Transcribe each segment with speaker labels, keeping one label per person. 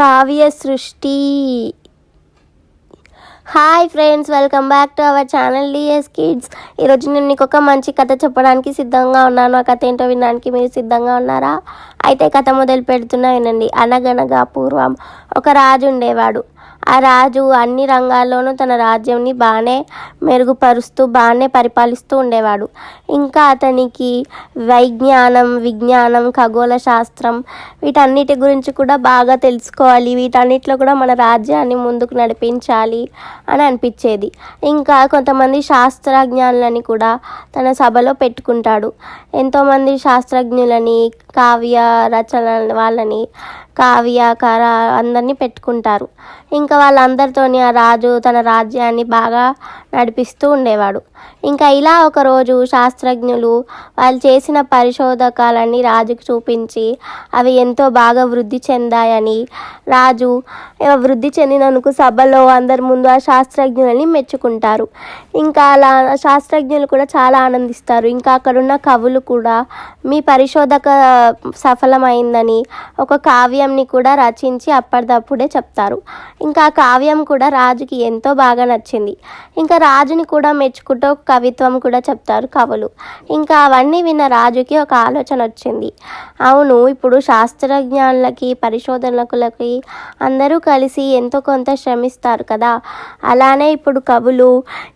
Speaker 1: Kavya Srishti. Hi friends welcome back to our channel D S kids ఈరోజు నేను మీకు ఒక మంచి కథ చెప్పడానికి సిద్ధంగా ఉన్నాను. ఆ కథ ఏంటో వినడానికి మీరు సిద్ధంగా ఉన్నారా? అయితే కథ మొదలు పెడుతున్నా వినండి. అనగనగా పూర్వం ఒక రాజు ఉండేవాడు. ఆ రాజు అన్ని రంగాల్లోనూ తన రాజ్యంని బాగానే మెరుగుపరుస్తూ బాగానే పరిపాలిస్తూ ఉండేవాడు. ఇంకా అతనికి వైజ్ఞానం విజ్ఞానం ఖగోళ శాస్త్రం వీటన్నిటి గురించి కూడా బాగా తెలుసుకోవాలి. వీటన్నిటిలో కూడా మన రాజ్యాన్ని ముందుకు నడిపించాలి అని అనిపించేది. ఇంకా కొంతమంది శాస్త్రజ్ఞానులని కూడా తన సభలో పెట్టుకుంటాడు. ఎంతోమంది శాస్త్రజ్ఞులని కావ్య రచన వాళ్ళని కావ్యకార అందరినీ పెట్టుకుంటారు. ఇంకా వాళ్ళందరితోని ఆ రాజు తన రాజ్యాన్ని బాగా నడిపిస్తూ ఉండేవాడు. ఇంకా ఇలా ఒకరోజు శాస్త్రజ్ఞులు వాళ్ళు చేసిన పరిశోధకాలన్నీ రాజుకు చూపించి అవి ఎంతో బాగా వృద్ధి చెందాయని రాజు వృద్ధి చెందినందుకు సభలో అందరి ముందు ఆ శాస్త్రజ్ఞులని మెచ్చుకుంటారు. ఇంకా అలా శాస్త్రజ్ఞులు కూడా చాలా ఆనందిస్తారు. ఇంకా అక్కడున్న కవులు కూడా మీ పరిశోధక సఫలమైందని ఒక కావ్యం కావ్యంని కూడా రచించి అప్పటిదప్పుడే చెప్తారు. ఇంకా ఆ కావ్యం కూడా రాజుకి ఎంతో బాగా నచ్చింది. ఇంకా రాజుని కూడా మెచ్చుకుంటూ కవిత్వం కూడా చెప్తారు కవులు. ఇంకా అవన్నీ విన్న రాజుకి ఒక ఆలోచన వచ్చింది. అవును ఇప్పుడు శాస్త్రజ్ఞానులకి పరిశోధనకులకి అందరూ కలిసి ఎంతో కొంత శ్రమిస్తారు కదా. అలానే ఇప్పుడు కవులు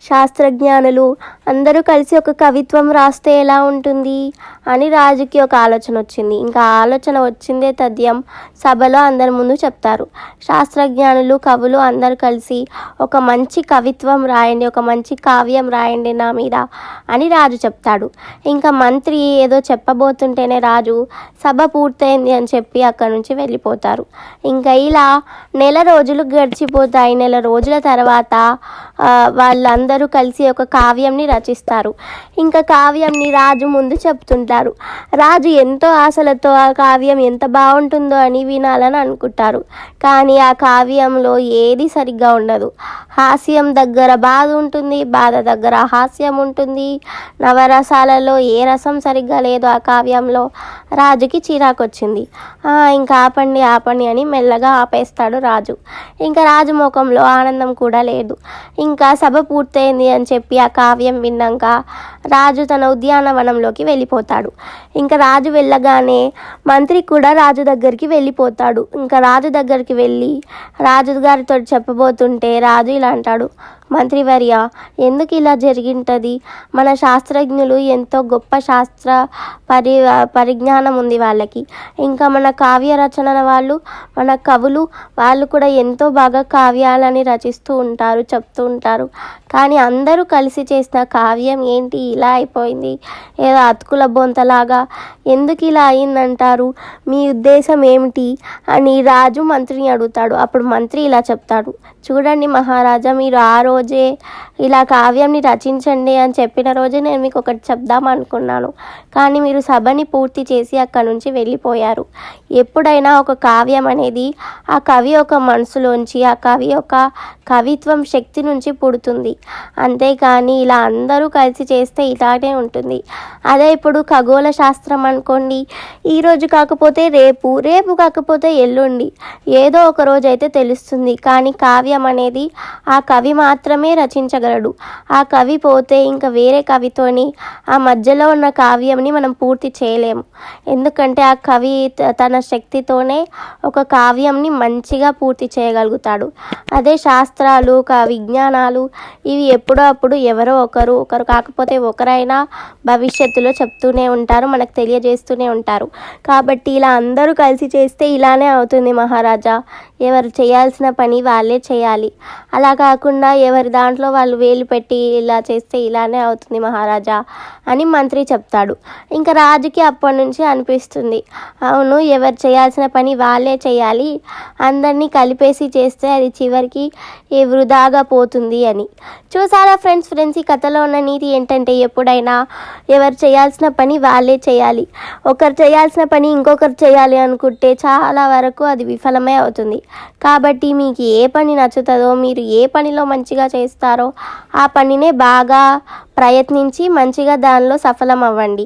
Speaker 1: శాస్త్రజ్ఞానులు అందరూ కలిసి ఒక కవిత్వం రాస్తే ఎలా ఉంటుంది అని రాజుకి ఒక ఆలోచన వచ్చింది. ఇంకా ఆలోచన వచ్చిందే తథ్యం సభలో అందరి ముందు చెప్తారు. శాస్త్రజ్ఞానులు కవులు అందరు కలిసి ఒక మంచి కవిత్వం రాయండి ఒక మంచి కావ్యం రాయండి నా మీద అని రాజు చెప్తాడు. ఇంకా మంత్రి ఏదో చెప్పబోతుంటేనే రాజు సభ పూర్తయింది అని చెప్పి అక్కడి నుంచి వెళ్ళిపోతారు. ఇంకా ఇలా నెల రోజులు గడిచిపోతాయి. నెల రోజుల తర్వాత వాళ్ళందరూ కలిసి ఒక కావ్యంని రచిస్తారు. ఇంకా కావ్యంని రాజు ముందు చెప్తుంటారు. రాజు ఎంతో ఆశలతో ఆ కావ్యం ఎంత బాగుంటుందో అని వినాలని అనుకుంటారు. కానీ ఆ కావ్యంలో ఏది సరిగ్గా ఉండదు. హాస్యం దగ్గర బాధ ఉంటుంది బాధ దగ్గర హాస్యం ఉంటుంది. నవరసాలలో ఏ రసం సరిగ్గా లేదు ఆ కావ్యంలో. రాజుకి చిరాకు వచ్చింది ఇంకా ఆపండి ఆపండి అని మెల్లగా ఆపేస్తాడు రాజు. ఇంకా రాజు ముఖంలో ఆనందం కూడా లేదు. ఇంకా సభ పూర్తయింది అని చెప్పి ఆ కావ్యం విన్నాక రాజు తన ఉద్యానవనంలోకి వెళ్ళిపోతాడు. ఇంకా రాజు వెళ్ళగానే మంత్రి కూడా రాజు దగ్గరికి వెళ్ళిపోతాడు. ఇంకా రాజు దగ్గరికి వెళ్ళి రాజు గారితో చెప్పబోతుంటే రాజు ఇలా అంటాడు మంత్రివర్య ఎందుకు ఇలా జరిగింటది? మన శాస్త్రజ్ఞులు ఎంతో గొప్ప శాస్త్ర పరి పరిజ్ఞానం ఉంది వాళ్ళకి. ఇంకా మన కావ్య రచన వాళ్ళు మన కవులు వాళ్ళు కూడా ఎంతో బాగా కావ్యాలని రచిస్తూ ఉంటారు చెప్తూ ఉంటారు. కానీ అందరూ కలిసి చేసిన కావ్యం ఏంటి? ఇలా అయిపోయింది. ఏదో అతుకుల బొంతలాగా ఎందుకు ఇలా అయిందంటారు? మీ ఉద్దేశం ఏమిటి? అని రాజు మంత్రిని అడుగుతాడు. అప్పుడు మంత్రి ఇలా చెప్తాడు. చూడండి మహారాజా మీరు ఆ రోజే ఇలా కావ్యంని రచించండి అని చెప్పిన రోజే నేను మీకు ఒకటి చెప్దాం అనుకున్నాను. కానీ మీరు సభని పూర్తి చేసి అక్కడ నుంచి వెళ్ళిపోయారు. ఎప్పుడైనా ఒక కావ్యం అనేది ఆ కవి ఒక మనసులోంచి ఆ కవి ఒక కవిత్వం శక్తి నుంచి పుడుతుంది. అంతేకాని ఇలా అందరూ కలిసి చేస్తే ఇలానే ఉంటుంది. అదే ఇప్పుడు ఖగోళ శాస్త్రం అనుకోండి ఈరోజు కాకపోతే రేపు రేపు కాకపోతే ఎల్లుండి ఏదో ఒక రోజు అయితే తెలుస్తుంది. కానీ కావ్యం అనేది ఆ కవి మాత్రమే రచించగలడు. ఆ కవి పోతే ఇంకా వేరే కవితోని ఆ మధ్యలో ఉన్న కావ్యంని మనం పూర్తి చేయలేము. ఎందుకంటే ఆ కవి తన శక్తితోనే ఒక కావ్యంని మంచిగా పూర్తి చేయగలుగుతాడు. అదే శాస్త్రాలు క విజ్ఞానాలు ఇవి ఎప్పుడో అప్పుడు ఎవరో ఒకరు ఒకరు కాకపోతే ఒకరైనా భవిష్యత్తులో చెప్తూనే ఉంటారు మనకు తెలియజేస్తూనే ఉంటారు. కాబట్టి ఇలా అందరూ కలిసి చేస్తే ఇలానే అవుతుంది మహారాజా. ఎవరు చేయాల్సిన పని వాళ్ళే చేయాలి. అలా కాకుండా ఎవరి దాంట్లో వాళ్ళు వేలు పెట్టి ఇలా చేస్తే ఇలానే అవుతుంది మహారాజా. అని మంత్రి చెప్తాడు. ఇంకా రాజుకి అప్పటి నుంచి అనిపిస్తుంది. అవును ఎవరు చేయాల్సిన పని వాళ్ళే చేయాలి. అందరినీ కలిపేసి చేస్తే అది చివరికి ఏ వృధాగా పోతుంది అని. చూసారా ఫ్రెండ్స్ ఫ్రెండ్స్ ఈ కథలో ఉన్న నీతి ఏంటంటే ఎప్పుడైనా ఎవరు చేయాల్సిన పని వాళ్ళే చేయాలి. ఒకరు చేయాల్సిన పని ఇంకొకరు చేయాలి అనుకుంటే చాలా వరకు అది విఫలమే అవుతుంది. కాబట్టి మీకు ఏ పని నచ్చుతుందో మీరు ఏ పనిలో మంచిగా చేస్తారో ఆ పనినే బాగా ప్రయత్నించి మంచిగా దానిలో సఫలం అవ్వండి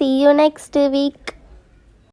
Speaker 1: see you next week